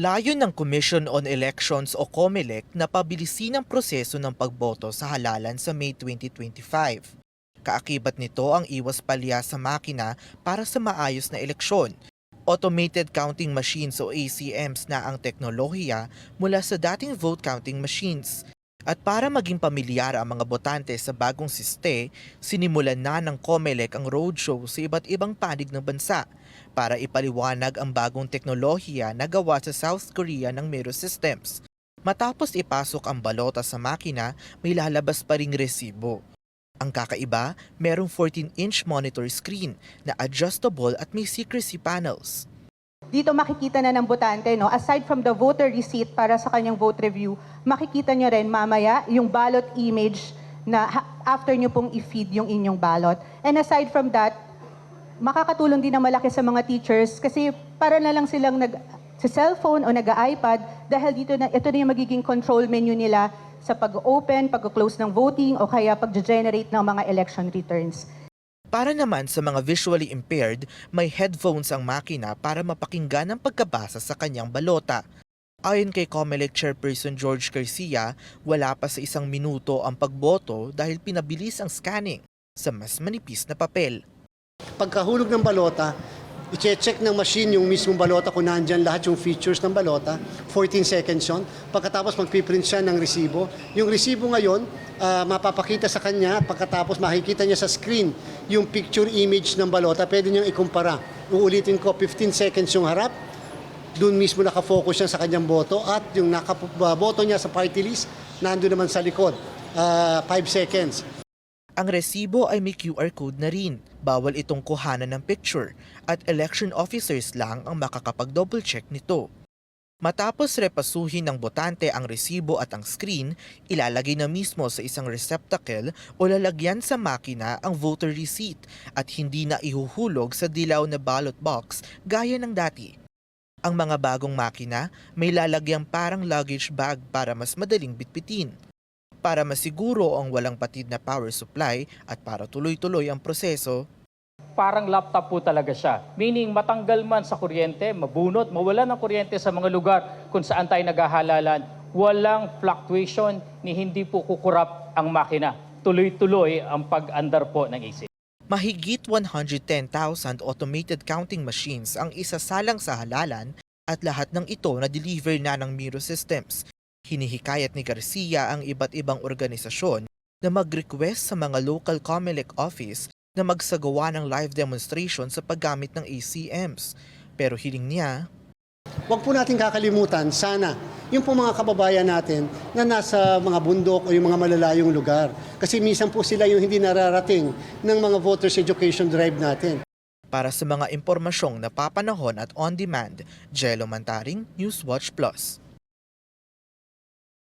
Layo ng Commission on Elections o COMELEC na pabilisin ang proseso ng pagboto sa halalan sa May 2025. Kaakibat nito ang iwas palya sa makina para sa maayos na eleksyon. Automated counting machines o ACMs na ang teknolohiya mula sa dating vote counting machines. At para maging pamilyar ang mga botante sa bagong siste, sinimulan na ng COMELEC ang roadshow sa iba't ibang panig ng bansa para ipaliwanag ang bagong teknolohiya na gawa sa South Korea ng Miro Systems. Matapos ipasok ang balota sa makina, may lalabas pa ring resibo. Ang kakaiba, merong 14-inch monitor screen na adjustable at may secrecy panels. Dito makikita na ng botante, no, aside from the voter receipt para sa kanyang vote review, makikita nyo rin mamaya yung ballot image na after nyo pong i-feed yung inyong ballot. And aside from that, makakatulong din na malaki sa mga teachers kasi para na lang silang nag sa cellphone o nag-iPad dahil dito na ito na yung magiging control menu nila sa pag-open, pag-close ng voting o kaya pag-generate ng mga election returns. Para naman sa mga visually impaired, may headphones ang makina para mapakinggan ang pagkabasa sa kanyang balota. Ayon kay COMELEC Chairperson George Garcia, wala pa sa isang minuto ang pagboto dahil pinabilis ang scanning sa mas manipis na papel. Pagkahulog ng balota, i-check ng machine yung mismong balota kung nandyan lahat yung features ng balota. 14 seconds yun. Pagkatapos magpiprint siya ng resibo. Yung resibo ngayon, ah, mapapakita sa kanya. Pagkatapos makikita niya sa screen yung picture image ng balota. Pwede niyang ikumpara. Uulitin ko, 15 seconds yung harap. Doon mismo nakafocus siya sa kanyang boto. At yung nakaboto niya sa party list, nandun naman sa likod. 5 seconds. Ang resibo ay may QR code na rin. Bawal itong kuhanan ng picture at election officers lang ang makakapag-double check nito. Matapos repasuhin ng botante ang resibo at ang screen, ilalagay na mismo sa isang receptacle o lalagyan sa makina ang voter receipt at hindi na ihuhulog sa dilaw na ballot box gaya ng dati. Ang mga bagong makina may lalagyan parang luggage bag para mas madaling bitbitin para masiguro ang walang patid na power supply at para tuloy-tuloy ang proseso, parang laptop po talaga siya. Meaning matanggal man sa kuryente, mabunot, mawala ng kuryente sa mga lugar kung saan tayo naghahalalan, walang fluctuation ni hindi po kukurap ang makina. Tuloy-tuloy ang pag-andar po ng AC. mahigit 110,000 automated counting machines ang isasalang sa halalan at lahat ng ito na deliver na ng Miro Systems. Hinihikayat ni Garcia ang iba't ibang organisasyon na mag-request sa mga local COMELEC office na magsagawa ng live demonstration sa paggamit ng ACMs. Pero hiling niya, Huwag po natin kakalimutan, sana, yung po mga kababayan natin na nasa mga bundok o yung mga malalayong lugar. Kasi minsan po sila yung hindi nararating ng mga voters education drive natin. para sa mga impormasyong napapanahon at on-demand, Jello Mantaring, Newswatch Plus.